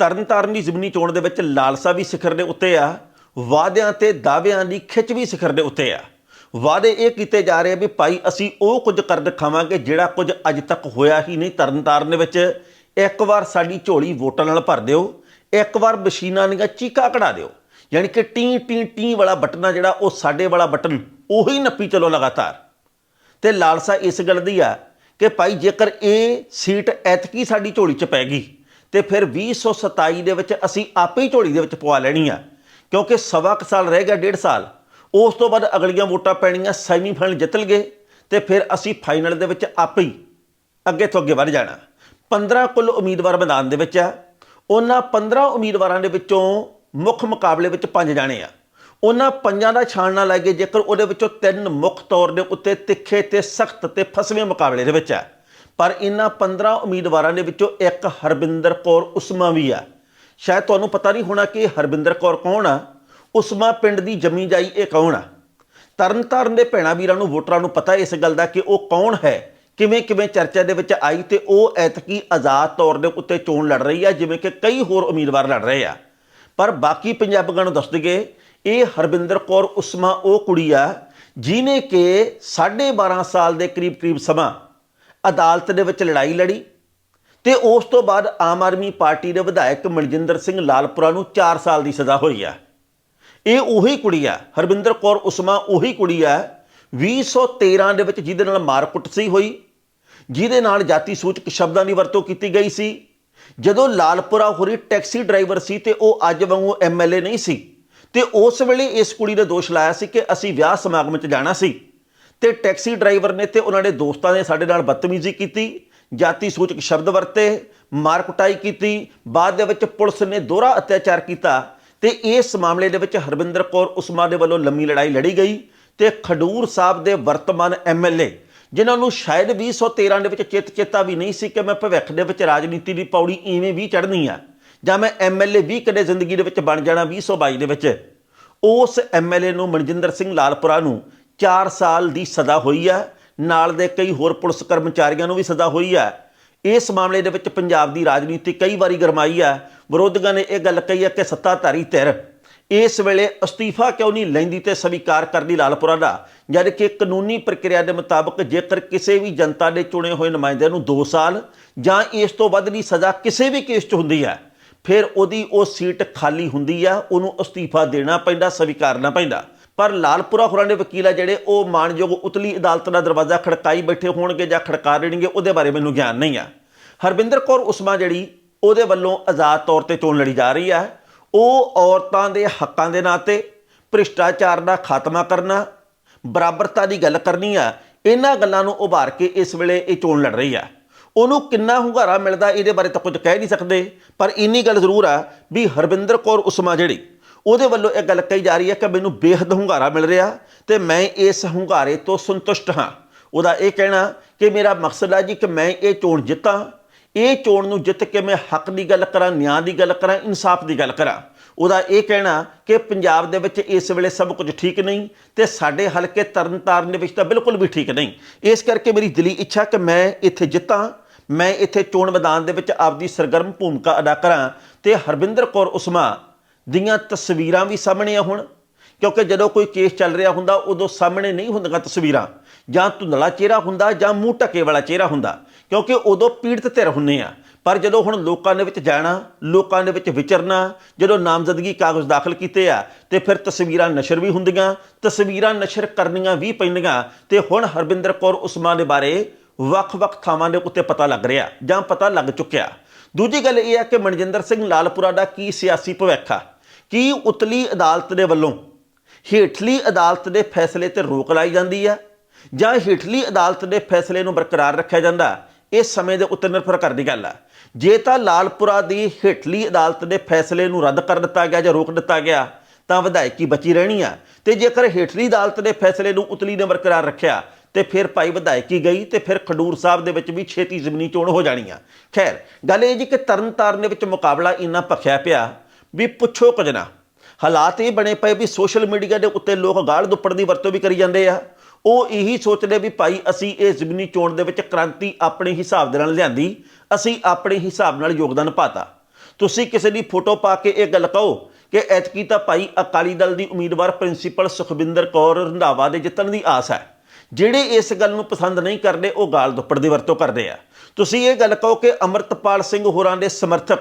ਤਰਨਤਾਰਨ ਦੀ ਜ਼ਮੀਨੀ ਚੋਣ ਦੇ ਵਿੱਚ ਲਾਲਸਾ ਵੀ ਸਿਖਰ ਦੇ ਉੱਤੇ ਆ, ਵਾਅਦਿਆਂ ਤੇ ਦਾਅਵਿਆਂ ਦੀ ਖਿੱਚ ਵੀ ਸਿਖਰ ਦੇ ਉੱਤੇ ਆ। ਵਾਅਦੇ ਇਹ ਕੀਤੇ ਜਾ ਰਹੇ ਆ ਵੀ ਭਾਈ ਅਸੀਂ ਉਹ ਕੁਝ ਕਰ ਦਿਖਾਵਾਂਗੇ ਜਿਹੜਾ ਕੁਝ ਅੱਜ ਤੱਕ ਹੋਇਆ ਹੀ ਨਹੀਂ ਤਰਨਤਾਰਨ ਦੇ ਵਿੱਚ। ਇੱਕ ਵਾਰ ਸਾਡੀ ਝੋਲੀ ਵੋਟਾਂ ਨਾਲ ਭਰ ਦਿਓ, ਇੱਕ ਵਾਰ ਮਸ਼ੀਨਾਂ ਦੀਆਂ ਚੀਕਾ ਕਢਾ ਦਿਓ। ਯਾਨੀ ਕਿ ਟੀ ਟੀ ਟੀ ਵਾਲਾ ਬਟਨ ਆ ਜਿਹੜਾ ਉਹ ਸਾਡੇ ਵਾਲਾ ਬਟਨ ਉਹੀ ਨੱਪੀ ਚਲੋ ਲਗਾਤਾਰ। ਤੇ ਲਾਲਸਾ ਇਸ ਗੱਲ ਦੀ ਆ ਕਿ ਭਾਈ ਜੇਕਰ ਇਹ ਸੀਟ ਐਤਕੀ ਸਾਡੀ ਝੋਲੀ 'ਚ ਪੈ ਗਈ ਤੇ ਫਿਰ 2027 ਦੇ ਵਿੱਚ ਅਸੀਂ ਆਪੇ ਹੀ ਝੋਲੀ ਦੇ ਵਿੱਚ ਪਵਾ ਲੈਣੀ ਆ। ਕਿਉਂਕਿ ਸਵਾ ਕੁ ਸਾਲ ਰਹਿ ਗਿਆ, ਡੇਢ ਸਾਲ। ਉਸ ਤੋਂ ਬਾਅਦ ਅਗਲੀਆਂ ਵੋਟਾਂ ਪੈਣੀਆਂ, ਸੈਮੀਫਾਈਨਲ ਜਿੱਤ ਲਗੇ ਤੇ ਫਿਰ ਅਸੀਂ ਫਾਈਨਲ ਦੇ ਵਿੱਚ ਆਪੇ ਹੀ ਅੱਗੇ ਤੋਂ ਅੱਗੇ ਵੱਧ ਜਾਣਾ। 15 ਕੁੱਲ ਉਮੀਦਵਾਰ ਮੈਦਾਨ ਦੇ ਵਿੱਚ ਆ। ਉਹਨਾਂ 15 ਉਮੀਦਵਾਰਾਂ ਦੇ ਵਿੱਚੋਂ ਮੁੱਖ ਮੁਕਾਬਲੇ ਵਿੱਚ ਪੰਜ ਜਾਣੇ ਆ। ਉਹਨਾਂ ਪੰਜਾਂ ਦਾ ਛਾਣਨਾ ਲੱਗੇ ਜੇਕਰ ਉਹਦੇ ਵਿੱਚੋਂ ਤਿੰਨ ਮੁੱਖ ਤੌਰ ਦੇ ਉੱਤੇ ਤਿੱਖੇ ਤੇ ਸਖਤ ਤੇ ਫਸਵੇਂ ਮੁਕਾਬਲੇ ਦੇ ਵਿੱਚ ਆ। ਪਰ ਇਹਨਾਂ 15 ਉਮੀਦਵਾਰਾਂ ਦੇ ਵਿੱਚੋਂ ਇੱਕ ਹਰਬਿੰਦਰ ਕੌਰ ਉਸਮਾ ਵੀ ਆ। ਸ਼ਾਇਦ ਤੁਹਾਨੂੰ ਪਤਾ ਨਹੀਂ ਹੋਣਾ ਕਿ ਹਰਬਿੰਦਰ ਕੌਰ ਕੌਣ ਆ? ਉਸਮਾ ਪਿੰਡ ਦੀ ਜਮੀ ਜਾਈ ਇਹ ਕੌਣ ਆ? ਤਰਨਤਾਰਨ ਦੇ ਭੈਣਾ ਵੀਰਾਂ ਨੂੰ, ਵੋਟਰਾਂ ਨੂੰ ਪਤਾ ਇਸ ਗੱਲ ਦਾ ਕਿ ਉਹ ਕੌਣ ਹੈ? ਕਿਵੇਂ ਕਿਵੇਂ ਚਰਚਾ ਦੇ ਵਿੱਚ ਆਈ ਤੇ ਉਹ ਐਤਕੀ ਆਜ਼ਾਦ ਤੌਰ ਦੇ ਉੱਤੇ ਚੋਣ ਲੜ ਰਹੀ ਆ, ਜਿਵੇਂ ਕਿ ਕਈ ਹੋਰ ਉਮੀਦਵਾਰ ਲੜ ਰਹੇ ਆ। ਪਰ ਬਾਕੀ ਪੰਜਾਬੀਆਂ ਨੂੰ ਦੱਸ ਦਈਏ, ਇਹ ਹਰਬਿੰਦਰ ਕੌਰ ਉਸਮਾ ਉਹ ਕੁੜੀ ਆ, ਜਿਨੇ ਕਿ 12.5 ਸਾਲ ਦੇ ਕਰੀਬ ਕਰੀਬ ਸਮਾਂ ਅਦਾਲਤ ਦੇ ਵਿੱਚ ਲੜਾਈ ਲੜੀ ਤੇ ਉਸ ਤੋਂ ਬਾਅਦ ਆਮ ਆਦਮੀ ਪਾਰਟੀ ਦੇ ਵਿਧਾਇਕ ਮਨਜਿੰਦਰ ਸਿੰਘ ਲਾਲਪੁਰਾ ਨੂੰ 4 ਸਾਲ ਦੀ ਸਜ਼ਾ ਹੋਈ ਆ। ਇਹ ਉਹੀ ਕੁੜੀ ਆ ਹਰਬਿੰਦਰ ਕੌਰ ਉਸਮਾ ਉਹੀ ਕੁੜੀ ਆ 2013 ਦੇ ਵਿੱਚ ਜਿਹਦੇ ਨਾਲ ਮਾਰਕੁੱਟ ਸੀ ਹੋਈ, ਜਿਹਦੇ ਨਾਲ ਜਾਤੀ ਸੂਚਕ ਸ਼ਬਦਾਂ ਦੀ ਵਰਤੋਂ ਕੀਤੀ ਗਈ ਸੀ। ਜਦੋਂ ਲਾਲਪੁਰਾ ਹੋਰੀ ਟੈਕਸੀ ਡਰਾਈਵਰ ਸੀ ਤੇ ਉਹ ਅੱਜ ਵਾਂਗੂ ਐਮਐਲਏ ਨਹੀਂ ਸੀ, ਤੇ ਉਸ ਵੇਲੇ ਇਸ ਕੁੜੀ ਨੇ ਦੋਸ਼ ਲਾਇਆ ਸੀ ਕਿ ਅਸੀਂ ਵਿਆਹ ਸਮਾਗਮ 'ਚ ਜਾਣਾ ਸੀ। ਤੇ ਟੈਕਸੀ ਡਰਾਈਵਰ ਨੇ ਤੇ ਉਹਨਾਂ ਦੇ ਦੋਸਤਾਂ ਨੇ ਸਾਡੇ ਨਾਲ ਬਦਤਮੀਜ਼ੀ ਕੀਤੀ, ਜਾਤੀ ਸੂਚਕ ਸ਼ਬਦ ਵਰਤੇ, ਮਾਰ ਕੁਟਾਈ ਕੀਤੀ, ਬਾਅਦ ਦੇ ਵਿੱਚ ਪੁਲਿਸ ਨੇ ਦੋਹਰਾ ਅਤਿਆਚਾਰ ਕੀਤਾ ਤੇ ਇਸ ਮਾਮਲੇ ਦੇ ਵਿੱਚ ਹਰਵਿੰਦਰ ਕੌਰ ਉਸਮਾ ਦੇ ਵੱਲੋਂ ਲੰਮੀ ਲੜਾਈ ਲੜੀ ਗਈ ਤੇ ਖਡੂਰ ਸਾਹਿਬ ਦੇ ਵਰਤਮਾਨ ਐਮਐਲਏ ਜਿਨ੍ਹਾਂ ਨੂੰ ਸ਼ਾਇਦ 2013 ਦੇ ਵਿੱਚ ਚਿੱਤ ਚੇਤਾ ਵੀ ਨਹੀਂ ਸੀ ਕਿ ਮੈਂ ਭਵਿੱਖ ਦੇ ਵਿੱਚ ਰਾਜਨੀਤੀ ਦੀ ਪੌੜੀ ਇਵੇਂ ਵੀ ਚੜ੍ਹਨੀ ਆ ਜਾਂ ਮੈਂ ਐਮਐਲਏ ਵੀ ਕਦੇ ਜ਼ਿੰਦਗੀ ਦੇ ਵਿੱਚ ਬਣ ਜਾਣਾ 2022 ਦੇ ਵਿੱਚ। ਉਸ ਐਮਐਲਏ ਨੂੰ ਮਨਜਿੰਦਰ ਸਿੰਘ ਲਾਲਪੁਰਾ ਨੂੰ 4 ਸਾਲ ਦੀ ਸਜ਼ਾ ਹੋਈ ਹੈ ਨਾਲ ਦੇ ਕਈ ਹੋਰ ਪੁਲਿਸ ਕਰਮਚਾਰੀਆਂ ਨੂੰ ਵੀ ਸਜ਼ਾ ਹੋਈ ਹੈ ਇਸ ਮਾਮਲੇ ਦੇ ਵਿੱਚ ਪੰਜਾਬ ਦੀ ਰਾਜਨੀਤੀ ਕਈ ਵਾਰੀ ਗਰਮਾਈ ਹੈ ਵਿਰੋਧੀਆਂ ਨੇ ਇਹ ਗੱਲ ਕਹੀ ਹੈ ਕਿ ਸੱਤਾਧਾਰੀ ਧਿਰ ਇਸ ਵੇਲੇ ਅਸਤੀਫਾ ਕਿਉਂ ਨਹੀਂ ਲੈਂਦੀ ਤੇ ਸਵੀਕਾਰ ਕਰਦੀ ਲਾਲਪੁਰਾ ਦਾ? ਜਦ ਕਿ ਕਾਨੂੰਨੀ ਪ੍ਰਕਿਰਿਆ ਦੇ ਮੁਤਾਬਕ ਜੇਕਰ ਕਿਸੇ ਵੀ ਜਨਤਾ ਦੇ ਚੁਣੇ ਹੋਏ ਨੁਮਾਇੰਦੇ ਨੂੰ 2 ਸਾਲ ਜਾਂ ਇਸ ਤੋਂ ਵੱਧ ਦੀ ਸਜ਼ਾ ਕਿਸੇ ਵੀ ਕੇਸ 'ਚ ਹੁੰਦੀ ਹੈ ਫਿਰ ਉਹਦੀ ਉਹ ਸੀਟ ਖਾਲੀ ਹੁੰਦੀ ਆ, ਉਹਨੂੰ ਅਸਤੀਫਾ ਦੇਣਾ ਪੈਂਦਾ ਸਵੀਕਾਰਨਾ ਪੈਂਦਾ। ਪਰ ਲਾਲਪੁਰਾ ਹੋਰਾਂ ਦੇ ਵਕੀਲ ਆ ਜਿਹੜੇ ਉਹ ਮਾਨਯੋਗ ਉਤਲੀ ਅਦਾਲਤ ਦਾ ਦਰਵਾਜ਼ਾ ਖੜਕਾਈ ਬੈਠੇ ਹੋਣਗੇ ਜਾਂ ਖੜਕਾ ਦੇਣਗੇ, ਉਹਦੇ ਬਾਰੇ ਮੈਨੂੰ ਗਿਆਨ ਨਹੀਂ ਆ। ਹਰਬਿੰਦਰ ਕੌਰ ਉਸਮਾ ਜਿਹੜੀ ਉਹਦੇ ਵੱਲੋਂ ਆਜ਼ਾਦ ਤੌਰ ਤੇ ਚੋਣ ਲੜੀ ਜਾ ਰਹੀ ਆ, ਉਹ ਔਰਤਾਂ ਦੇ ਹੱਕਾਂ ਦੇ ਨਾਂ ਤੇ ਭ੍ਰਿਸ਼ਟਾਚਾਰ ਦਾ ਖਾਤਮਾ ਕਰਨਾ, ਬਰਾਬਰਤਾ ਦੀ ਗੱਲ ਕਰਨੀ ਆ, ਇਹਨਾਂ ਗੱਲਾਂ ਨੂੰ ਉਭਾਰ ਕੇ ਇਸ ਵੇਲੇ ਇਹ ਚੋਣ ਲੜ ਰਹੀ ਆ। ਉਹਨੂੰ ਕਿੰਨਾ ਹੁੰਗਾਰਾ ਮਿਲਦਾ, ਇਹਦੇ ਬਾਰੇ ਤਾਂ ਕੁਝ ਕਹਿ ਨਹੀਂ ਸਕਦੇ, ਪਰ ਇੰਨੀ ਗੱਲ ਜ਼ਰੂਰ ਆ ਵੀ ਹਰਬਿੰਦਰ ਕੌਰ ਉਸਮਾ ਜਿਹੜੀ ਉਹਦੇ ਵੱਲੋਂ ਇਹ ਗੱਲ ਕਹੀ ਜਾ ਰਹੀ ਹੈ ਕਿ ਮੈਨੂੰ ਬੇਹੱਦ ਹੁੰਗਾਰਾ ਮਿਲ ਰਿਹਾ ਤੇ ਮੈਂ ਇਸ ਹੁੰਗਾਰੇ ਤੋਂ ਸੰਤੁਸ਼ਟ ਹਾਂ। ਉਹਦਾ ਇਹ ਕਹਿਣਾ ਕਿ ਮੇਰਾ ਮਕਸਦ ਹੈ ਜੀ ਕਿ ਮੈਂ ਇਹ ਚੋਣ ਜਿੱਤਾਂ, ਇਹ ਚੋਣ ਨੂੰ ਜਿੱਤ ਕੇ ਮੈਂ ਹੱਕ ਦੀ ਗੱਲ ਕਰਾਂ, ਨਿਆਂ ਦੀ ਗੱਲ ਕਰਾਂ, ਇਨਸਾਫ ਦੀ ਗੱਲ ਕਰਾਂ। ਉਹਦਾ ਇਹ ਕਹਿਣਾ ਕਿ ਪੰਜਾਬ ਦੇ ਵਿੱਚ ਇਸ ਵੇਲੇ ਸਭ ਕੁਝ ਠੀਕ ਨਹੀਂ ਤੇ ਸਾਡੇ ਹਲਕੇ ਤਰਨਤਾਰਨ ਦੇ ਵਿੱਚ ਤਾਂ ਬਿਲਕੁਲ ਵੀ ਠੀਕ ਨਹੀਂ। ਇਸ ਕਰਕੇ ਮੇਰੀ ਦਿਲੀ ਇੱਛਾ ਕਿ ਮੈਂ ਇੱਥੇ ਜਿੱਤਾਂ, ਮੈਂ ਇੱਥੇ ਚੋਣ ਮੈਦਾਨ ਦੇ ਵਿੱਚ ਆਪਦੀ ਸਰਗਰਮ ਭੂਮਿਕਾ ਅਦਾ ਕਰਾਂ ਤੇ ਹਰਬਿੰਦਰ ਕੌਰ ਉਸਮਾ ਦੀਆਂ ਤਸਵੀਰਾਂ ਵੀ ਸਾਹਮਣੇ ਆ ਹੁਣ। ਕਿਉਂਕਿ ਜਦੋਂ ਕੋਈ ਕੇਸ ਚੱਲ ਰਿਹਾ ਹੁੰਦਾ, ਉਦੋਂ ਸਾਹਮਣੇ ਨਹੀਂ ਹੁੰਦੀਆਂ ਤਸਵੀਰਾਂ। ਜਾਂ ਧੁੰਦਲਾ ਚਿਹਰਾ ਹੁੰਦਾ, ਜਾਂ ਮੂੰਹ ਢਕੇ ਵਾਲਾ ਚਿਹਰਾ ਹੁੰਦਾ। ਕਿਉਂਕਿ ਉਦੋਂ ਪੀੜਤ ਧਿਰ ਹੁੰਨੇ ਆ। ਪਰ ਜਦੋਂ ਹੁਣ ਲੋਕਾਂ ਦੇ ਵਿੱਚ ਜਾਣਾ, ਲੋਕਾਂ ਦੇ ਵਿੱਚ ਵਿਚਰਨਾ, ਜਦੋਂ ਨਾਮਜ਼ਦਗੀ ਕਾਗਜ਼ ਦਾਖਲ ਕੀਤੇ ਆ, ਤੇ ਫਿਰ ਤਸਵੀਰਾਂ ਨਸ਼ਰ ਵੀ ਹੁੰਦੀਆਂ, ਤਸਵੀਰਾਂ ਨਸ਼ਰ ਕਰਨੀਆਂ ਵੀ ਪੈਂਦੀਆਂ, ਤੇ ਹੁਣ ਹਰਬਿੰਦਰ ਕੌਰ ਉਸਮਾਨ ਦੇ ਬਾਰੇ ਵੱਖ-ਵੱਖ ਥਾਵਾਂ ਦੇ ਉੱਤੇ ਪਤਾ ਲੱਗ ਰਿਹਾ, ਜਾਂ ਪਤਾ ਲੱਗ ਚੁੱਕਿਆ। ਦੂਜੀ ਗੱਲ ਇਹ ਹੈ ਕਿ ਮਨਜਿੰਦਰ ਸਿੰਘ ਲਾਲਪੁਰਾ ਦਾ ਕੀ ਸਿਆਸੀ ਭਵਿੱਖ ਆ? ਕੀ ਉਤਲੀ ਅਦਾਲਤ ਦੇ ਵੱਲੋਂ ਹੇਠਲੀ ਅਦਾਲਤ ਦੇ ਫੈਸਲੇ ਤੇ ਰੋਕ ਲਾਈ ਜਾਂਦੀ ਆ? ਜਾਂ ਹੇਠਲੀ ਅਦਾਲਤ ਦੇ ਫੈਸਲੇ ਨੂੰ ਬਰਕਰਾਰ ਰੱਖਿਆ ਜਾਂਦਾ? ਇਹ ਸਮੇਂ ਦੇ ਉੱਤੇ ਨਿਰਭਰ ਕਰਦੀ ਗੱਲ ਆ। ਜੇ ਤਾਂ ਲਾਲਪੁਰਾ ਦੀ ਹੇਠਲੀ ਅਦਾਲਤ ਦੇ ਫੈਸਲੇ ਨੂੰ ਰੱਦ ਕਰ ਦਿੱਤਾ ਗਿਆ ਜਾਂ ਰੋਕ ਦਿੱਤਾ ਗਿਆ, ਤਾਂ ਵਿਧਾਇਕੀ ਬਚੀ ਰਹਿਣੀ ਆ? ਤੇ ਜੇਕਰ ਹੇਠਲੀ ਅਦਾਲਤ ਦੇ ਫੈਸਲੇ ਨੂੰ ਉਤਲੀ ਨੇ ਬਰਕਰਾਰ ਰੱਖਿਆ ਤੇ ਫਿਰ ਭਾਈ ਵਿਧਾਇਕੀ ਗਈ ਤੇ ਫਿਰ ਖਡੂਰ ਸਾਹਿਬ ਦੇ ਵਿੱਚ ਵੀ ਛੇਤੀ ਜ਼ਮੀਨੀ ਚੋਣ ਹੋ ਜਾਣੀ ਆ ਖੈਰ, ਗੱਲ ਇਹ ਜੀ ਕਿ ਤਰਨਤਾਰਨ ਦੇ ਵਿੱਚ ਮੁਕਾਬਲਾ ਇੰਨਾ ਭਖਿਆ ਪਿਆ ਵੀ ਪੁੱਛੋ ਕੁਝ ਨਾ। ਹਾਲਾਤ ਇਹ ਬਣੇ ਪਏ ਵੀ ਸੋਸ਼ਲ ਮੀਡੀਆ ਦੇ ਉੱਤੇ ਲੋਕ ਗਾਲ ਦੁੱਪੜ ਦੀ ਵਰਤੋਂ ਵੀ ਕਰੀ ਜਾਂਦੇ ਆ। ਉਹ ਇਹੀ ਸੋਚਦੇ ਵੀ ਭਾਈ ਅਸੀਂ ਇਹ ਜ਼ਮੀਨੀ ਚੋਣ ਦੇ ਵਿੱਚ ਕ੍ਰਾਂਤੀ ਆਪਣੇ ਹਿਸਾਬ ਦੇ ਨਾਲ ਲਿਆਂਦੀ, ਅਸੀਂ ਆਪਣੇ ਹਿਸਾਬ ਨਾਲ ਯੋਗਦਾਨ ਪਾਤਾ। ਤੁਸੀਂ ਕਿਸੇ ਦੀ ਫੋਟੋ ਪਾ ਕੇ ਇਹ ਗੱਲ ਕਹੋ ਕਿ ਐਤਕੀ ਤਾਂ ਭਾਈ ਅਕਾਲੀ ਦਲ ਦੀ ਉਮੀਦਵਾਰ ਪ੍ਰਿੰਸੀਪਲ ਸੁਖਵਿੰਦਰ ਕੌਰ ਰੰਧਾਵਾ ਦੇ ਜਿੱਤਣ ਦੀ ਆਸ ਹੈ। ਜਿਹੜੇ ਇਸ ਗੱਲ ਨੂੰ ਪਸੰਦ ਨਹੀਂ ਕਰਦੇ, ਉਹ ਗਾਲ ਦੁੱਪੜ ਦੀ ਵਰਤੋਂ ਕਰਦੇ ਆ। ਤੁਸੀਂ ਇਹ ਗੱਲ ਕਹੋ ਕਿ ਅਮਰਤਪਾਲ ਸਿੰਘ ਹੋਰਾਂ ਦੇ ਸਮਰਥਕ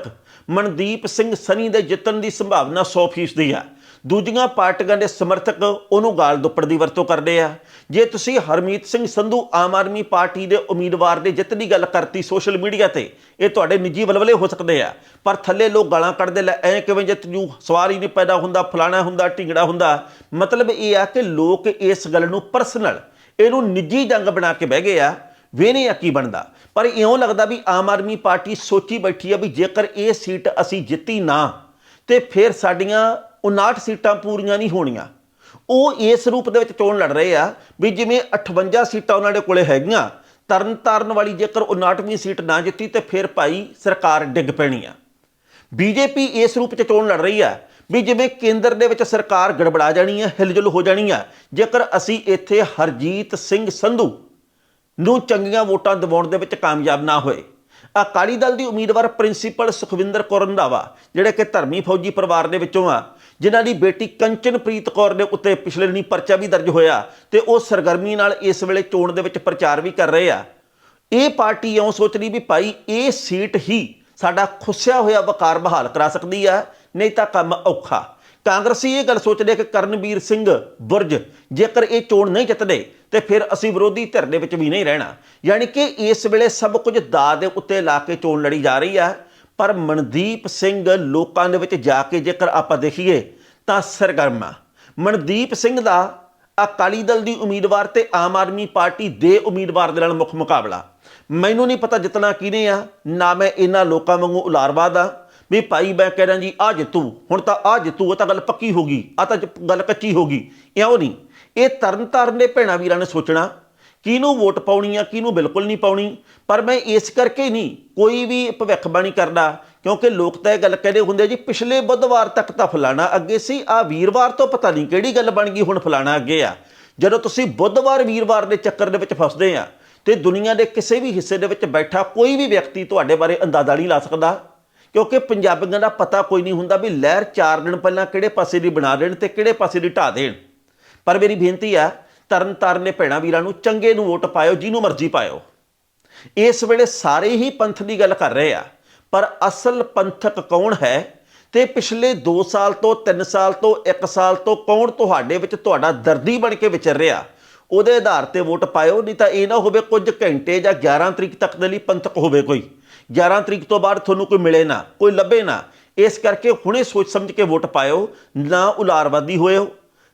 ਮਨਦੀਪ ਸਿੰਘ ਸਨੀ ਦੇ ਜਿੱਤਣ ਦੀ ਸੰਭਾਵਨਾ 100% ਦੀ ਆ। ਦੂਜੀਆਂ ਪਾਰਟੀਆਂ ਦੇ ਸਮਰਥਕ ਉਹਨੂੰ ਗਾਲ ਦੁੱਪੜ ਦੀ ਵਰਤੋਂ ਕਰਦੇ ਆ। ਜੇ ਤੁਸੀਂ ਹਰਮੀਤ ਸਿੰਘ ਸੰਧੂ ਆਮ ਆਦਮੀ ਪਾਰਟੀ ਦੇ ਉਮੀਦਵਾਰ ਦੇ ਜਿੱਤ ਦੀ ਗੱਲ ਕਰਤੀ ਸੋਸ਼ਲ ਮੀਡੀਆ ਤੇ, ਇਹ ਤੁਹਾਡੇ ਨਿੱਜੀ ਵਲਵਲੇ ਹੋ ਸਕਦੇ ਆ। ਪਰ ਥੱਲੇ ਲੋਕ ਗਾਲਾਂ ਕੱਢਦੇ ਲੈ, ਐ ਕਿਵੇਂ ਜਿੱਤ ਜੂ? ਸਵਾਲ ਹੀ ਨਹੀਂ ਪੈਦਾ ਹੁੰਦਾ, ਫਲਾਣਾ ਹੁੰਦਾ, ਢਿੰਗੜਾ ਹੁੰਦਾ। ਮਤਲਬ ਇਹ ਆ ਕਿ ਲੋਕ ਇਸ ਗੱਲ ਨੂੰ ਪਰਸਨਲ ਇਹਨੂੰ ਨਿੱਜੀ ਜੰਗ ਬਣਾ ਕੇ ਬਹਿ ਗਏ ਆ ਵੇਨੇ ਆ ਕੀ ਬਣਦਾ। ਪਰ ਇਉਂ ਲੱਗਦਾ ਵੀ ਆਮ ਆਦਮੀ ਪਾਰਟੀ ਸੋਚੀ ਬੈਠੀ ਆ ਵੀ ਜੇਕਰ ਇਹ ਸੀਟ ਅਸੀਂ ਜਿੱਤੀ ਨਾ, ਤੇ ਫਿਰ ਸਾਡੀਆਂ 59 ਸੀਟਾਂ ਪੂਰੀਆਂ ਨਹੀਂ ਹੋਣੀਆਂ। ਉਹ ਇਸ ਰੂਪ ਦੇ ਵਿੱਚ ਚੋਣ ਲੜ ਰਹੇ ਆ ਵੀ ਜਿਵੇਂ 58 ਸੀਟਾਂ ਉਹਨਾਂ ਦੇ ਕੋਲੇ ਹੈਗੀਆਂ ਤਰਨ ਤਾਰਨ ਵਾਲੀ ਜੇਕਰ 59ਵੀਂ ਸੀਟ ਨਾ ਜਿੱਤੀ ਤੇ ਫਿਰ ਭਾਈ ਸਰਕਾਰ ਡਿੱਗ ਪੈਣੀ ਆ। ਬੀਜੇਪੀ ਇਸ ਰੂਪ 'ਚ ਚੋਣ ਲੜ ਰਹੀ ਆ ਵੀ ਜਿਵੇਂ ਕੇਂਦਰ ਦੇ ਵਿੱਚ ਸਰਕਾਰ ਗੜਬੜਾ ਜਾਣੀ ਹੈ, ਹਿਲਜੁਲ ਹੋ ਜਾਣੀ ਹੈ, ਜੇਕਰ ਅਸੀਂ ਇੱਥੇ ਹਰਜੀਤ ਸਿੰਘ ਸੰਧੂ ਨੂੰ ਚੰਗੀਆਂ ਵੋਟਾਂ ਦਿਵਾਉਣ ਦੇ ਵਿੱਚ ਕਾਮਯਾਬ ਨਾ ਹੋਏ, ਅਕਾਲੀ ਦਲ ਦੀ ਉਮੀਦਵਾਰ ਪ੍ਰਿੰਸੀਪਲ ਸੁਖਵਿੰਦਰ ਕੌਰ ਰੰਧਾਵਾ, ਜਿਹੜੇ ਕਿ ਧਰਮੀ ਫੌਜੀ ਪਰਿਵਾਰ ਦੇ ਵਿੱਚੋਂ ਆ, ਜਿਨ੍ਹਾਂ ਦੀ ਬੇਟੀ ਕੰਚਨਪ੍ਰੀਤ ਕੌਰ ਦੇ ਉੱਤੇ ਪਿਛਲੇ ਦਿਨੀ ਪਰਚਾ ਵੀ ਦਰਜ ਹੋਇਆ ਤੇ ਉਹ ਸਰਗਰਮੀ ਨਾਲ ਇਸ ਵੇਲੇ ਚੋਣ ਦੇ ਵਿੱਚ ਪ੍ਰਚਾਰ ਵੀ ਕਰ ਰਹੇ ਆ। ਇਹ ਪਾਰਟੀ ਇਉਂ ਸੋਚ ਰਹੀ ਵੀ ਭਾਈ ਇਹ ਸੀਟ ਹੀ ਸਾਡਾ ਖੁੱਸਿਆ ਹੋਇਆ ਵਕਾਰ ਬਹਾਲ ਕਰਾ ਸਕਦੀ ਆ ਨਹੀਂ ਤਾਂ ਕੰਮ ਔਖਾ। ਕਾਂਗਰਸੀ ਇਹ ਗੱਲ ਸੋਚਦੇ ਕਿ ਕਰਨਵੀਰ ਸਿੰਘ ਬੁਰਜ ਜੇਕਰ ਇਹ ਚੋਣ ਨਹੀਂ ਜਿੱਤਦੇ, ਤੇ ਫਿਰ ਅਸੀਂ ਵਿਰੋਧੀ ਧਿਰ ਦੇ ਵਿੱਚ ਵੀ ਨਹੀਂ ਰਹਿਣਾ। ਯਾਨੀ ਕਿ ਇਸ ਵੇਲੇ ਸਭ ਕੁਝ ਦਾ ਦੇ ਉੱਤੇ ਲਾ ਕੇ ਚੋਣ ਲੜੀ ਜਾ ਰਹੀ ਆ। ਪਰ ਮਨਦੀਪ ਸਿੰਘ ਲੋਕਾਂ ਦੇ ਵਿੱਚ ਜਾ ਕੇ ਜੇਕਰ ਆਪਾਂ ਦੇਖੀਏ, ਤਾਂ ਸਰਗਰਮ ਆ। ਮਨਦੀਪ ਸਿੰਘ ਦਾ ਅਕਾਲੀ ਦਲ ਦੀ ਉਮੀਦਵਾਰ ਤੇ ਆਮ ਆਦਮੀ ਪਾਰਟੀ ਦੇ ਉਮੀਦਵਾਰ ਦੇ ਨਾਲ ਮੁੱਖ ਮੁਕਾਬਲਾ। ਮੈਨੂੰ ਨਹੀਂ ਪਤਾ ਜਿੱਤਣਾ ਕਿਹਨੇ ਆ, ਨਾ ਮੈਂ ਇਹਨਾਂ ਲੋਕਾਂ ਵਾਂਗੂ ਉਲਾਰਵਾਦ ਆ। ਵੀ ਭਾਈ ਮੈਂ ਕਹਿ ਰਿਹਾ ਜੀ ਆ ਜਿੱਤੂ ਹੁਣ ਤਾਂ ਆ ਜਿੱਤੂ ਉਹ ਤਾਂ ਗੱਲ ਪੱਕੀ ਹੋ ਗਈ ਆ ਤਾਂ ਗੱਲ ਕੱਚੀ ਹੋ ਗਈ, ਇਉਂ ਨਹੀਂ। ਇਹ ਤਰਨ ਤਾਰਨ ਦੇ ਭੈਣਾ ਵੀਰਾਂ ਨੇ ਸੋਚਣਾ, ਕਿਹਨੂੰ ਵੋਟ ਪਾਉਣੀ ਆ, ਕਿਹਨੂੰ ਬਿਲਕੁਲ ਨਹੀਂ ਪਾਉਣੀ, ਪਰ ਮੈਂ ਇਸ ਕਰਕੇ ਨਹੀਂ ਕੋਈ ਵੀ ਭਵਿੱਖਬਾਣੀ ਕਰਦਾ, ਕਿਉਂਕਿ ਲੋਕ ਤਾਂ ਇਹ ਗੱਲ ਕਹਿੰਦੇ ਹੁੰਦੇ ਜੀ, ਪਿਛਲੇ ਬੁੱਧਵਾਰ ਤੱਕ ਤਾਂ ਫਲਾਣਾ ਅੱਗੇ ਸੀ ਆ ਵੀਰਵਾਰ ਤੋਂ ਪਤਾ ਨਹੀਂ ਕਿਹੜੀ ਗੱਲ ਬਣ ਗਈ, ਹੁਣ ਫਲਾਣਾ ਅੱਗੇ ਆ। ਜਦੋਂ ਤੁਸੀਂ ਬੁੱਧਵਾਰ, ਵੀਰਵਾਰ ਦੇ ਚੱਕਰ ਦੇ ਵਿੱਚ ਫਸਦੇ ਆ, ਤੇ ਦੁਨੀਆ ਦੇ ਕਿਸੇ ਵੀ ਹਿੱਸੇ ਦੇ ਵਿੱਚ ਬੈਠਾ ਕੋਈ ਵੀ ਵਿਅਕਤੀ ਤੁਹਾਡੇ ਬਾਰੇ ਅੰਦਾਜ਼ਾ ਨਹੀਂ ਲਾ ਸਕਦਾ। ਕਿਉਂਕਿ ਪੰਜਾਬੀਆਂ ਦਾ ਪਤਾ ਕੋਈ ਨਹੀਂ ਹੁੰਦਾ ਵੀ ਲਹਿਰ 4 ਦਿਨ ਪਹਿਲਾਂ ਕਿਹੜੇ ਪਾਸੇ ਦੀ ਬਣਾ ਦੇਣ ਤੇ ਕਿਹੜੇ ਪਾਸੇ ਦੀ ਢਾ ਦੇਣ। ਪਰ ਮੇਰੀ ਬੇਨਤੀ ਆ ਤਰਨ ਤਾਰਨ ਨੇ ਭੈਣਾਂ ਵੀਰਾਂ ਨੂੰ ਚੰਗੇ ਨੂੰ ਵੋਟ ਪਾਇਓ, ਜਿਹਨੂੰ ਮਰਜ਼ੀ ਪਾਇਓ। ਇਸ ਵੇਲੇ ਸਾਰੇ ਹੀ ਪੰਥ ਦੀ ਗੱਲ ਕਰ ਰਹੇ ਆ, ਪਰ ਅਸਲ ਪੰਥਕ ਕੌਣ ਹੈ ਤੇ ਪਿਛਲੇ 2 ਸਾਲ ਤੋਂ 3 ਸਾਲ ਤੋਂ 1 ਸਾਲ ਤੋਂ ਕੌਣ ਤੁਹਾਡੇ ਵਿੱਚ ਤੁਹਾਡਾ ਦਰਦੀ ਬਣ ਕੇ ਵਿਚਰ ਰਿਹਾ? ਉਹਦੇ ਆਧਾਰ ਤੇ ਵੋਟ ਪਾਇਓ, ਨਹੀਂ ਤਾਂ ਇਹ ਨਾ ਹੋਵੇ ਕੁਝ ਘੰਟੇ ਜਾਂ 11 ਤਰੀਕ ਤੱਕ ਦੇ ਲਈ ਪੰਥਕ ਹੋਵੇ ਕੋਈ। 11 ਤਰੀਕ ਤੋਂ ਬਾਅਦ ਤੁਹਾਨੂੰ ਕੋਈ ਮਿਲੇ ਨਾ, ਕੋਈ ਲੱਭੇ ਨਾ। ਇਸ ਕਰਕੇ ਹੁਣੇ ਸੋਚ ਸਮਝ ਕੇ ਵੋਟ ਪਾਇਓ। ਨਾ ਉਲਾਰਵਾਦੀ ਹੋਇਓ,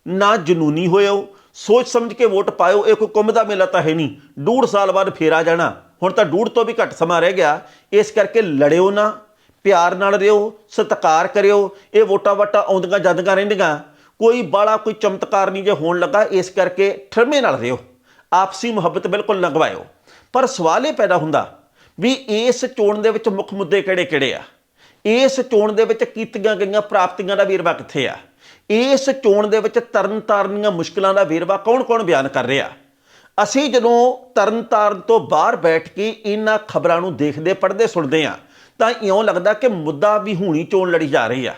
ਨਾ ਜਨੂਨੀ ਹੋਇਓ। ਸੋਚ ਸਮਝ ਕੇ ਵੋਟ ਪਾਇਓ, ਇਹ ਕੋਈ ਕੁੰਭ ਦਾ ਮੇਲਾ ਤਾਂ ਹੈ ਨਹੀਂ। ਡੂਢ ਸਾਲ ਬਾਅਦ ਫੇਰ ਆ ਜਾਣਾ। ਹੁਣ ਤਾਂ ਡੂਢ ਤੋਂ ਵੀ ਘੱਟ ਸਮਾਂ ਰਹਿ ਗਿਆ। ਇਸ ਕਰਕੇ ਲੜਿਓ ਨਾ, ਪਿਆਰ ਨਾਲ ਰਿਓ, ਸਤਿਕਾਰ ਕਰਿਓ। ਇਹ ਵੋਟਾਂ ਵਾਟਾਂ ਆਉਂਦੀਆਂ ਜਾਂਦੀਆਂ ਰਹਿੰਦੀਆਂ। ਕੋਈ ਬਾਲਾ, ਕੋਈ ਚਮਤਕਾਰ ਨਹੀਂ ਜੇ ਹੋਣ ਲੱਗਾ, ਇਸ ਕਰਕੇ ਠਰਮੇ ਨਾਲ ਰਿਓ। ਆਪਸੀ ਮੁਹੱਬਤ ਬਿਲਕੁਲ ਲੰਘਵਾਇਓ। ਪਰ ਸਵਾਲ ਇਹ ਪੈਦਾ ਹੁੰਦਾ ਵੀ ਇਸ ਚੋਣ ਦੇ ਵਿੱਚ ਮੁੱਖ ਮੁੱਦੇ ਕਿਹੜੇ-ਕਿਹੜੇ ਆ? ਇਸ ਚੋਣ ਦੇ ਵਿੱਚ ਕੀਤੀਆਂ ਗਈਆਂ ਪ੍ਰਾਪਤੀਆਂ ਦਾ ਵੇਰਵਾ ਕਿੱਥੇ ਆ? ਇਸ ਚੋਣ ਦੇ ਵਿੱਚ ਤਰਨ ਤਾਰਨ ਦੀਆਂ ਮੁਸ਼ਕਲਾਂ ਦਾ ਵੇਰਵਾ ਕੌਣ-ਕੌਣ ਬਿਆਨ ਕਰ ਰਿਹਾ? ਅਸੀਂ ਜਦੋਂ ਤਰਨ ਤਾਰਨ ਤੋਂ ਬਾਹਰ ਬੈਠ ਕੇ ਇਹਨਾਂ ਖਬਰਾਂ ਨੂੰ ਦੇਖਦੇ, ਪੜ੍ਹਦੇ, ਸੁਣਦੇ ਆ ਤਾਂ ਇਉਂ ਲੱਗਦਾ ਕਿ ਮੁੱਦਾ ਵੀ ਹੁਣੀ ਚੋਣ ਲੜੀ ਜਾ ਰਹੀ ਆ।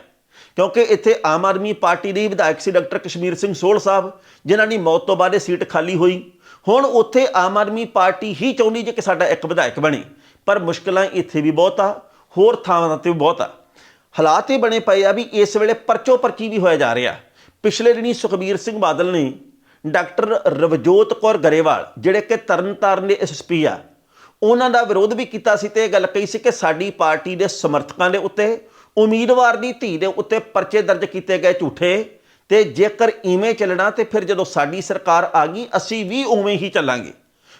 ਕਿਉਂਕਿ ਇੱਥੇ ਆਮ ਆਦਮੀ ਪਾਰਟੀ ਦੇ ਵਿਧਾਇਕ ਸੀ ਡਾਕਟਰ ਕਸ਼ਮੀਰ ਸਿੰਘ ਸੋਹਲ ਸਾਹਿਬ, ਜਿਨ੍ਹਾਂ ਦੀ ਮੌਤ ਤੋਂ ਬਾਅਦ ਇਹ ਸੀਟ ਖਾਲੀ ਹੋਈ। ਹੁਣ ਉੱਥੇ ਆਮ ਆਦਮੀ ਪਾਰਟੀ ਹੀ ਚਾਹੁੰਦੀ ਜੇ ਕਿ ਸਾਡਾ ਇੱਕ ਵਿਧਾਇਕ ਬਣੇ। ਪਰ ਮੁਸ਼ਕਲਾਂ ਇੱਥੇ ਵੀ ਬਹੁਤ ਆ, ਹੋਰ ਥਾਵਾਂ ਤੇ ਵੀ ਬਹੁਤ ਆ। ਹਾਲਾਤ ਇਹ ਬਣੇ ਪਏ ਆ ਵੀ ਇਸ ਵੇਲੇ ਪਰਚੋ ਪਰਚੀ ਵੀ ਹੋਇਆ ਜਾ ਰਿਹਾ। ਪਿਛਲੇ ਦਿਨੀ ਸੁਖਬੀਰ ਸਿੰਘ ਬਾਦਲ ਨੇ ਡਾਕਟਰ ਰਵਜੋਤ ਕੌਰ ਗਰੇਵਾਲ, ਜਿਹੜੇ ਕਿ ਤਰਨਤਾਰਨ ਦੇ ਐਸਐਸਪੀ ਆ, ਉਹਨਾਂ ਦਾ ਵਿਰੋਧ ਵੀ ਕੀਤਾ ਸੀ ਤੇ ਇਹ ਗੱਲ ਕਹੀ ਸੀ ਕਿ ਸਾਡੀ ਪਾਰਟੀ ਦੇ ਸਮਰਥਕਾਂ ਦੇ ਉੱਤੇ, ਉਮੀਦਵਾਰ ਦੀ ਧੀ ਦੇ ਉੱਤੇ ਪਰਚੇ ਦਰਜ ਕੀਤੇ ਗਏ ਝੂਠੇ ਤੇ ਜੇਕਰ ਇਵੇਂ ਚੱਲਣਾ ਤੇ ਫਿਰ ਜਦੋਂ ਸਾਡੀ ਸਰਕਾਰ ਆ ਗਈ, ਅਸੀਂ ਵੀ ਉਵੇਂ ਹੀ ਚੱਲਾਂਗੇ।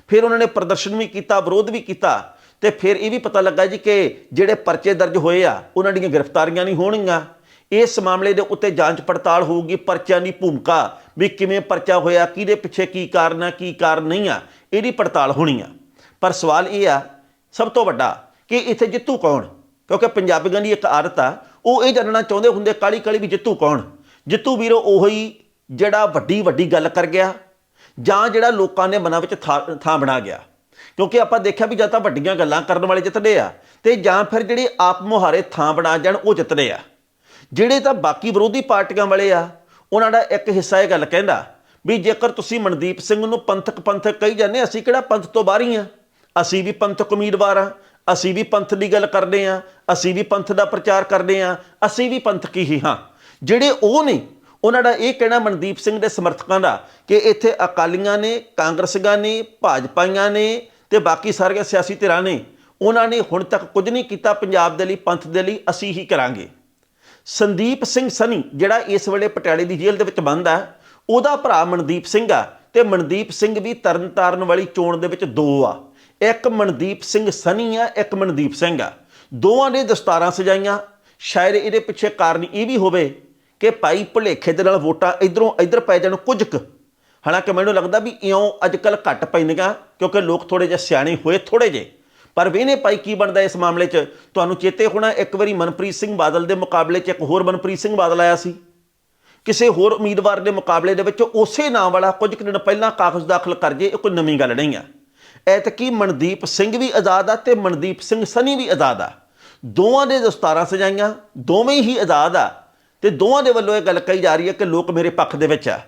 ਫਿਰ ਉਹਨਾਂ ਨੇ ਪ੍ਰਦਰਸ਼ਨ ਵੀ ਕੀਤਾ, ਵਿਰੋਧ ਵੀ ਕੀਤਾ ਤੇ ਫਿਰ ਇਹ ਵੀ ਪਤਾ ਲੱਗਾ ਜੀ ਕਿ ਜਿਹੜੇ ਪਰਚੇ ਦਰਜ ਹੋਏ ਆ, ਉਹਨਾਂ ਦੀਆਂ ਗ੍ਰਿਫਤਾਰੀਆਂ ਨਹੀਂ ਹੋਣਗੀਆਂ। ਇਸ ਮਾਮਲੇ ਦੇ ਉੱਤੇ ਜਾਂਚ ਪੜਤਾਲ ਹੋਊਗੀ, ਪਰਚਿਆਂ ਦੀ ਭੂਮਿਕਾ, ਵੀ ਕਿਵੇਂ ਪਰਚਾ ਹੋਇਆ, ਕਿਹਦੇ ਪਿੱਛੇ ਕੀ ਕਾਰਨ ਆ, ਕੀ ਕਾਰਨ ਨਹੀਂ ਆ, ਇਹਦੀ ਪੜਤਾਲ ਹੋਣੀ ਆ। ਪਰ ਸਵਾਲ ਇਹ ਆ, ਸਭ ਤੋਂ ਵੱਡਾ, ਕਿ ਇੱਥੇ ਜਿੱਤੂ ਕੌਣ? ਕਿਉਂਕਿ ਪੰਜਾਬੀਆਂ ਦੀ ਇੱਕ ਆਦਤ ਆ, ਉਹ ਇਹ ਜਾਣਨਾ ਚਾਹੁੰਦੇ ਹੁੰਦੇ ਕਾਲੀ ਕਾਲੀ ਵੀ ਜਿੱਤੂ ਕੌਣ? ਜਿੱਤੂ ਵੀਰੋ ਉਹੀ ਜਿਹੜਾ ਵੱਡੀ ਵੱਡੀ ਗੱਲ ਕਰ ਗਿਆ, ਜਾਂ ਜਿਹੜਾ ਲੋਕਾਂ ਦੇ ਮਨਾਂ ਵਿੱਚ ਥਾਂ ਥਾਂ ਬਣਾ ਗਿਆ। ਕਿਉਂਕਿ ਆਪਾਂ ਦੇਖਿਆ ਵੀ ਜਾਂ ਤਾਂ ਵੱਡੀਆਂ ਗੱਲਾਂ ਕਰਨ ਵਾਲੇ ਜਿੱਤਦੇ ਆ ਤੇ ਜਾਂ ਫਿਰ ਜਿਹੜੇ ਆਪ ਮੁਹਾਰੇ ਥਾਂ ਬਣਾ ਜਾਣ, ਉਹ ਜਿੱਤਦੇ ਆ। ਜਿਹੜੇ ਤਾਂ ਬਾਕੀ ਵਿਰੋਧੀ ਪਾਰਟੀਆਂ ਵਾਲੇ ਆ, ਉਹਨਾਂ ਦਾ ਇੱਕ ਹਿੱਸਾ ਇਹ ਗੱਲ ਕਹਿੰਦਾ ਵੀ ਜੇਕਰ ਤੁਸੀਂ ਮਨਦੀਪ ਸਿੰਘ ਨੂੰ ਪੰਥਕ ਪੰਥਕ ਕਹੀ ਜਾਂਦੇ ਅਸੀਂ ਕਿਹੜਾ ਪੰਥ ਤੋਂ ਬਾਹਰ ਹੀ ਆ? ਅਸੀਂ ਵੀ ਪੰਥਕ ਉਮੀਦਵਾਰ ਆ, ਅਸੀਂ ਵੀ ਪੰਥ ਦੀ ਗੱਲ ਕਰਦੇ ਆ, ਅਸੀਂ ਵੀ ਪੰਥ ਦਾ ਪ੍ਰਚਾਰ ਕਰਦੇ ਆ, ਅਸੀਂ ਵੀ ਪੰਥਕੀ ਹੀ ਹਾਂ। ਜਿਹੜੇ ਉਹ ਨੇ, ਉਹਨਾਂ ਦਾ ਇਹ ਕਹਿਣਾ ਮਨਦੀਪ ਸਿੰਘ ਦੇ ਸਮਰਥਕਾਂ ਦਾ ਕਿ ਇੱਥੇ ਅਕਾਲੀਆਂ ਨੇ, ਕਾਂਗਰਸੀਆਂ ਨੇ, ਭਾਜਪਾਈਆਂ ਨੇ ਤੇ ਬਾਕੀ ਸਾਰੀਆਂ ਸਿਆਸੀ ਧਿਰਾਂ ਨੇ, ਉਹਨਾਂ ਨੇ ਹੁਣ ਤੱਕ ਕੁਝ ਨਹੀਂ ਕੀਤਾ ਪੰਜਾਬ ਦੇ ਲਈ, ਪੰਥ ਦੇ ਲਈ, ਅਸੀਂ ਹੀ ਕਰਾਂਗੇ। ਸੰਦੀਪ ਸਿੰਘ ਸਨੀ, ਜਿਹੜਾ ਇਸ ਵੇਲੇ ਪਟਿਆਲੇ ਦੀ ਜੇਲ੍ਹ ਦੇ ਵਿੱਚ ਬੰਦ ਆ, ਉਹਦਾ ਭਰਾ ਮਨਦੀਪ ਸਿੰਘ ਆ ਤੇ ਮਨਦੀਪ ਸਿੰਘ ਵੀ ਤਰਨਤਾਰਨ ਵਾਲੀ ਚੋਣ ਦੇ ਵਿੱਚ ਦੋ ਆ। ਇੱਕ ਮਨਦੀਪ ਸਿੰਘ ਸਨੀ ਆ, ਇੱਕ ਮਨਦੀਪ ਸਿੰਘ ਆ। ਦੋਵਾਂ ਨੇ ਦਸਤਾਰਾਂ ਸਜਾਈਆਂ। ਸ਼ਾਇਦ ਇਹਦੇ ਪਿੱਛੇ ਕਾਰਨ ਇਹ ਵੀ ਹੋਵੇ ਕਿ ਭਾਈ ਭੁਲੇਖੇ ਦੇ ਨਾਲ ਵੋਟਾਂ ਇਧਰੋਂ ਇਧਰ ਪੈ ਜਾਣ, ਕੁਝ ਕੁ ਹਾਲਾਂਕਿ ਮੈਨੂੰ ਲੱਗਦਾ ਵੀ ਇਉਂ ਅੱਜਕੱਲ ਘੱਟ ਪੈਂਦੀਆਂ, ਕਿਉਂਕਿ ਲੋਕ ਥੋੜੇ ਜਿਹਾ ਸਿਆਣੇ ਹੋਏ ਥੋੜੇ ਜਿਹੇ। ਪਰ ਵੇਨੇ ਭਾਈ ਕੀ ਬਣਦਾ ਇਸ ਮਾਮਲੇ 'ਚ? ਤੁਹਾਨੂੰ ਚੇਤੇ ਹੋਣਾ, ਇੱਕ ਵਾਰੀ ਮਨਪ੍ਰੀਤ ਸਿੰਘ ਬਾਦਲ ਦੇ ਮੁਕਾਬਲੇ 'ਚ ਇੱਕ ਹੋਰ ਮਨਪ੍ਰੀਤ ਸਿੰਘ ਬਾਦਲ ਆਇਆ ਸੀ। ਕਿਸੇ ਹੋਰ ਉਮੀਦਵਾਰ ਦੇ ਮੁਕਾਬਲੇ ਦੇ ਵਿੱਚ ਉਸੇ ਨਾਮ ਵਾਲਾ ਕੁਝ ਕੁ ਦਿਨ ਪਹਿਲਾਂ ਕਾਗਜ਼ ਦਾਖਲ ਕਰ ਜੇ, ਇਹ ਕੋਈ ਨਵੀਂ ਗੱਲ ਨਹੀਂ ਆ। ਐਤਕੀ ਮਨਦੀਪ ਸਿੰਘ ਵੀ ਆਜ਼ਾਦ ਆ ਤੇ ਮਨਦੀਪ ਸਿੰਘ ਸਨੀ ਵੀ ਆਜ਼ਾਦ ਆ। ਦੋਵਾਂ ਦੇ ਦਸਤਾਰਾਂ ਸਜਾਈਆਂ, ਦੋਵੇਂ ਹੀ ਆਜ਼ਾਦ ਆ। ਤੇ ਦੋਵਾਂ ਦੇ ਵੱਲੋਂ ਇਹ ਗੱਲ ਕਹੀ ਜਾ ਰਹੀ ਹੈ ਕਿ ਲੋਕ ਮੇਰੇ ਪੱਖ ਦੇ ਵਿੱਚ ਆ।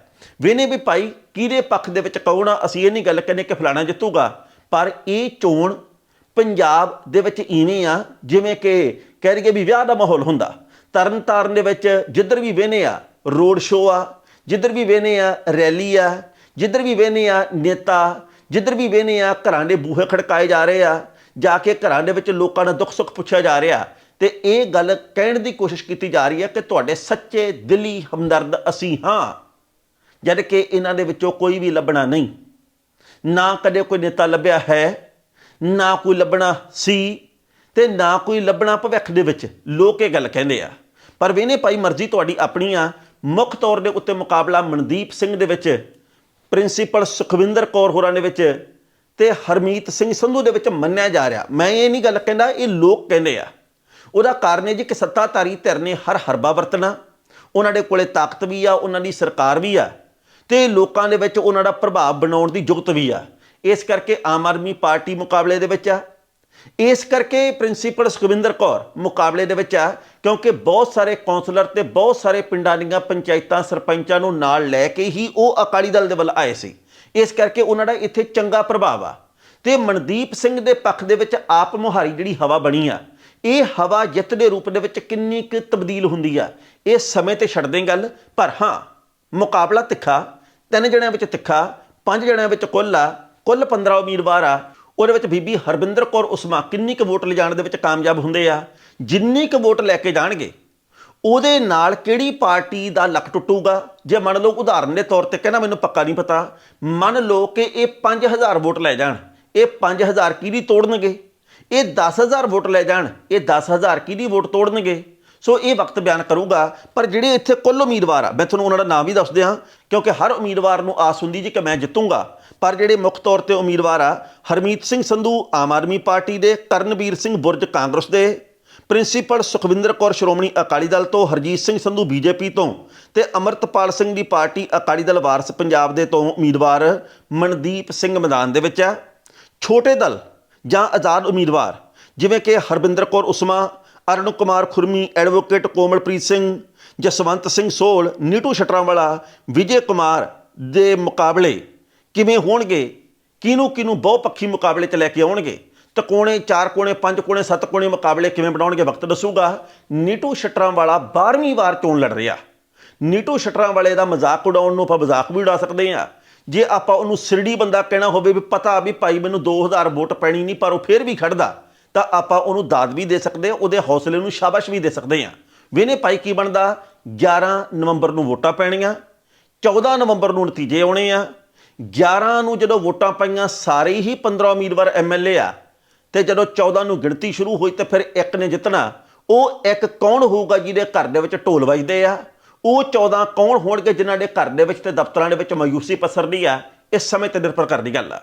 ਵੇਨੇ ਵੀ ਭਾਈ, ਕਿਹਦੇ ਪੱਖ ਦੇ ਵਿੱਚ ਕੌਣ ਆ ਅਸੀਂ ਇਹ ਨਹੀਂ ਗੱਲ ਕਹਿੰਦੇ ਕਿ ਫਲਾਣਾ ਜਿੱਤੂਗਾ, ਪਰ ਇਹ ਚੋਣ ਪੰਜਾਬ ਦੇ ਵਿੱਚ ਇਵੇਂ ਆ, ਜਿਵੇਂ ਕਿ ਕਹਿ ਰਹੀਏ ਵੀ ਵਿਆਹ ਦਾ ਮਾਹੌਲ ਹੁੰਦਾ। ਤਰਨ ਤਾਰਨ ਦੇ ਵਿੱਚ ਜਿੱਧਰ ਵੀ ਵੇਨੇ ਆ, ਰੋਡ ਸ਼ੋਅ ਆ, ਜਿੱਧਰ ਵੀ ਵੇਨੇ ਆ, ਰੈਲੀ ਆ, ਜਿੱਧਰ ਵੀ ਵੇਨੇ ਆ ਨੇਤਾ, ਜਿੱਧਰ ਵੀ ਵੇਨੇ ਆ ਘਰਾਂ ਦੇ ਬੂਹੇ ਖੜਕਾਏ ਜਾ ਰਹੇ ਆ, ਜਾ ਕੇ ਘਰਾਂ ਦੇ ਵਿੱਚ ਲੋਕਾਂ ਦਾ ਦੁੱਖ ਸੁੱਖ ਪੁੱਛਿਆ ਜਾ ਰਿਹਾ, ਤੇ ਇਹ ਗੱਲ ਕਹਿਣ ਦੀ ਕੋਸ਼ਿਸ਼ ਕੀਤੀ ਜਾ ਰਹੀ ਹੈ ਕਿ ਤੁਹਾਡੇ ਸੱਚੇ ਦਿਲੀ ਹਮਦਰਦ ਅਸੀਂ ਹਾਂ। ਜਦ ਕਿ ਇਹਨਾਂ ਦੇ ਵਿੱਚੋਂ ਕੋਈ ਵੀ ਲੱਭਣਾ ਨਹੀਂ। ਨਾ ਕਦੇ ਕੋਈ ਨੇਤਾ ਲੱਭਿਆ ਹੈ, ਨਾ ਕੋਈ ਲੱਭਣਾ ਸੀ ਤੇ ਨਾ ਕੋਈ ਲੱਭਣਾ ਭਵਿੱਖ ਦੇ ਵਿੱਚ, ਲੋਕ ਇਹ ਗੱਲ ਕਹਿੰਦੇ ਆ। ਪਰ ਵੇਨੇ ਭਾਈ ਮਰਜ਼ੀ ਤੁਹਾਡੀ ਆਪਣੀ ਆ। ਮੁੱਖ ਤੌਰ ਦੇ ਉੱਤੇ ਮੁਕਾਬਲਾ ਮਨਦੀਪ ਸਿੰਘ ਦੇ ਵਿੱਚ, ਪ੍ਰਿੰਸੀਪਲ ਸੁਖਵਿੰਦਰ ਕੌਰ ਹੋਰਾਂ ਦੇ ਵਿੱਚ ਤੇ ਹਰਮੀਤ ਸਿੰਘ ਸੰਧੂ ਦੇ ਵਿੱਚ ਮੰਨਿਆ ਜਾ ਰਿਹਾ। ਮੈਂ ਇਹ ਨਹੀਂ ਗੱਲ ਕਹਿੰਦਾ, ਇਹ ਲੋਕ ਕਹਿੰਦੇ ਆ। ਉਹਦਾ ਕਾਰਨ ਹੈ ਜੀ ਕਿ ਸੱਤਾਧਾਰੀ ਧਿਰ ਨੇ ਹਰ ਹਰਬਾ ਵਰਤਣਾ। ਉਹਨਾਂ ਦੇ ਕੋਲੇ ਤਾਕਤ ਵੀ ਆ, ਉਹਨਾਂ ਦੀ ਸਰਕਾਰ ਵੀ ਆ। ਤੇ ਲੋਕਾਂ ਦੇ ਵਿੱਚ ਉਹਨਾਂ ਦਾ ਪ੍ਰਭਾਵ ਬਣਾਉਣ ਦੀ ਯੁਕਤ ਵੀ ਆ। ਇਸ ਕਰਕੇ ਆਮ ਆਦਮੀ ਪਾਰਟੀ ਮੁਕਾਬਲੇ ਦੇ ਵਿੱਚ ਆ। ਇਸ ਕਰਕੇ ਪ੍ਰਿੰਸੀਪਲ ਸੁਖਵਿੰਦਰ ਕੌਰ ਮੁਕਾਬਲੇ ਦੇ ਵਿੱਚ ਆ, ਕਿਉਂਕਿ ਬਹੁਤ ਸਾਰੇ ਕੌਂਸਲਰ ਤੇ ਬਹੁਤ ਸਾਰੇ ਪਿੰਡਾਂ ਦੀਆਂ ਪੰਚਾਇਤਾਂ ਸਰਪੰਚਾਂ ਨੂੰ ਨਾਲ ਲੈ ਕੇ ਹੀ ਉਹ ਅਕਾਲੀ ਦਲ ਦੇ ਵੱਲ ਆਏ ਸੀ। ਇਸ ਕਰਕੇ ਉਹਨਾਂ ਦਾ ਇੱਥੇ ਚੰਗਾ ਪ੍ਰਭਾਵ ਆ। ਤੇ ਮਨਦੀਪ ਸਿੰਘ ਦੇ ਪੱਖ ਦੇ ਵਿੱਚ ਆਪ ਮੁਹਾਰੀ ਜਿਹੜੀ ਹਵਾ ਬਣੀ ਆ, ਇਹ ਹਵਾ ਜਿੱਤ ਦੇ ਰੂਪ ਦੇ ਵਿੱਚ ਕਿੰਨੀ ਕੁ ਤਬਦੀਲ ਹੁੰਦੀ ਆ, ਇਹ ਸਮੇਂ ਤੇ ਛੱਡ ਦੇ ਗੱਲ, ਪਰ ਹਾਂ, ਮੁਕਾਬਲਾ ਤਿੱਖਾ ਤਿੰਨ ਜਣਿਆਂ ਵਿੱਚ ਤਿੱਖਾ, ਪੰਜ ਜਣਿਆਂ ਵਿੱਚ ਕੁੱਲ ਆ ਕੁੱਲ 15 ਉਮੀਦਵਾਰ ਆ। ਉਹਦੇ ਵਿੱਚ ਬੀਬੀ ਹਰਬਿੰਦਰ ਕੌਰ ਉਸਮਾ ਕਿੰਨੀ ਕੁ ਵੋਟ ਲਿਜਾਣ ਦੇ ਵਿੱਚ ਕਾਮਯਾਬ ਹੁੰਦੇ ਆ? ਜਿੰਨੀ ਕੁ ਵੋਟ ਲੈ ਕੇ ਜਾਣਗੇ, ਉਹਦੇ ਨਾਲ ਕਿਹੜੀ ਪਾਰਟੀ ਦਾ ਲੱਕ ਟੁੱਟੂਗਾ? ਜੇ ਮੰਨ ਲਓ ਉਦਾਹਰਨ ਦੇ ਤੌਰ ਤੇ ਕਹਿੰਦਾ ਮੈਨੂੰ ਪੱਕਾ ਨਹੀਂ ਪਤਾ, ਮੰਨ ਲਓ ਕਿ ਇਹ 5000 ਵੋਟ ਲੈ ਜਾਣ, ਇਹ 5000 ਕਿਹਦੀ ਤੋੜਨਗੇ? ਇਹ 10000 ਵੋਟ ਲੈ ਜਾਣ, ਇਹ 10000 ਕਿਹਦੀ ਵੋਟ ਤੋੜਨਗੇ? ਸੋ ਇਹ ਵਕਤ ਬਿਆਨ ਕਰੂਗਾ, ਪਰ ਜਿਹੜੇ ਇੱਥੇ ਕੁੱਲ ਉਮੀਦਵਾਰ ਆ, ਮੈਂ ਤੁਹਾਨੂੰ ਉਹਨਾਂ ਦਾ ਨਾਮ ਵੀ ਦੱਸ ਦਿਆਂ ਕਿਉਂਕਿ ਹਰ ਉਮੀਦਵਾਰ ਨੂੰ ਆਸ ਹੁੰਦੀ ਜੀ ਕਿ ਮੈਂ ਜਿੱਤੂੰਗਾ। ਪਰ ਜਿਹੜੇ ਮੁੱਖ ਤੌਰ ਤੇ ਉਮੀਦਵਾਰ ਆ, ਹਰਮੀਤ ਸਿੰਘ ਸੰਧੂ ਆਮ ਆਦਮੀ ਪਾਰਟੀ ਦੇ, ਕਰਨਵੀਰ ਸਿੰਘ ਬੁਰਜ ਕਾਂਗਰਸ ਦੇ, ਪ੍ਰਿੰਸੀਪਲ ਸੁਖਵਿੰਦਰ ਕੌਰ ਸ਼੍ਰੋਮਣੀ ਅਕਾਲੀ ਦਲ ਤੋਂ, ਹਰਜੀਤ ਸਿੰਘ ਸੰਧੂ ਬੀਜੇਪੀ ਤੋਂ ਤੇ ਅਮਰਤਪਾਲ ਸਿੰਘ ਦੀ ਪਾਰਟੀ ਅਕਾਲੀ ਦਲ ਵਾਰਸ ਪੰਜਾਬ ਦੇ ਤੋਂ ਉਮੀਦਵਾਰ ਮਨਦੀਪ ਸਿੰਘ ਮੈਦਾਨ ਦੇ ਵਿੱਚ ਹੈ ਛੋਟੇ ਦਲ ਜਾਂ ਆਜ਼ਾਦ ਉਮੀਦਵਾਰ, ਜਿਵੇਂ ਕਿ ਹਰਬਿੰਦਰ ਕੌਰ ਉਸਮਾ ਅਰੁਣ ਕੁਮਾਰ ਖੁਰਮੀ, ਐਡਵੋਕੇਟ ਕੋਮਲਪ੍ਰੀਤ ਸਿੰਘ, ਜਸਵੰਤ ਸਿੰਘ ਸੋਲ, ਨੀਟੂ ਸ਼ਟਰਾਂਵਾਲਾ, ਵਿਜੇ ਕੁਮਾਰ ਦੇ ਮੁਕਾਬਲੇ ਕਿਵੇਂ ਹੋਣਗੇ? ਕਿਹਨੂੰ ਕਿਹਨੂੰ ਬਹੁਪੱਖੀ ਮੁਕਾਬਲੇ 'ਚ ਲੈ ਕੇ ਆਉਣਗੇ? ਤਕੋਣੇ ਚਾਰ, ਕੋਣੇ ਪੰਜ, ਕੋਣੇ ਸੱਤ, ਕੋਣੇ ਮੁਕਾਬਲੇ ਕਿਵੇਂ ਬਣਾਉਣਗੇ ਵਕਤ ਦੱਸੂਗਾ। ਨੀਟੂ ਸ਼ਟਰਾਂਵਾਲਾ 12ਵੀਂ ਵਾਰ ਚੋਣ ਲੜ ਰਿਹਾ। ਨੀਟੂ ਸ਼ਟਰਾਂਵਾਲੇ ਦਾ ਮਜ਼ਾਕ ਉਡਾਉਣ ਨੂੰ ਆਪਾਂ ਮਜ਼ਾਕ ਵੀ ਉਡਾ ਸਕਦੇ ਹਾਂ। ਜੇ ਆਪਾਂ ਉਹਨੂੰ ਸਿਰੜੀ ਬੰਦਾ ਕਹਿਣਾ ਹੋਵੇ ਵੀ ਪਤਾ ਵੀ ਭਾਈ ਮੈਨੂੰ 2000 ਵੋਟ ਪੈਣੀ ਨਹੀਂ, ਪਰ ਉਹ ਫੇਰ ਵੀ ਖੜਦਾ। ਤਾਂ ਆਪਾਂ ਉਹਨੂੰ ਦਾਦ ਵੀ ਦੇ ਸਕਦੇ ਹਾਂ, ਉਹਦੇ ਹੌਸਲੇ ਨੂੰ ਸ਼ਾਬਾਸ਼ ਵੀ ਦੇ ਸਕਦੇ ਆ ਵੇਨੇ ਭਾਈ ਕੀ ਬਣਦਾ? 11 ਨਵੰਬਰ ਨੂੰ ਵੋਟਾਂ ਪੈਣੀਆਂ 14 ਨਵੰਬਰ ਨੂੰ ਨਤੀਜੇ ਆਉਣੇ ਆ 11 ਨੂੰ ਜਦੋਂ ਵੋਟਾਂ ਪਈਆਂ, ਸਾਰੇ ਹੀ 15 ਉਮੀਦਵਾਰ ਐਮਐਲਏ ਆ। ਤੇ ਜਦੋਂ 14 ਨੂੰ ਗਿਣਤੀ ਸ਼ੁਰੂ ਹੋਈ ਤੇ ਫਿਰ ਇੱਕ ਨੇ ਜਿੱਤਣਾ, ਉਹ ਇੱਕ ਕੌਣ ਹੋਊਗਾ ਜਿਹਦੇ ਘਰ ਦੇ ਵਿੱਚ ਢੋਲ ਵੱਜਦੇ ਆ? ਉਹ 14 ਕੌਣ ਹੋਣਗੇ ਜਿਨ੍ਹਾਂ ਦੇ ਘਰ ਦੇ ਵਿੱਚ ਤੇ ਦਫ਼ਤਰਾਂ ਦੇ ਵਿੱਚ ਮਾਯੂਸੀ ਪਸਰਦੀ ਆ? ਇਸ ਸਮੇਂ ਤੇ ਨਿਰਭਰ ਕਰਦੀ ਗੱਲ ਆ।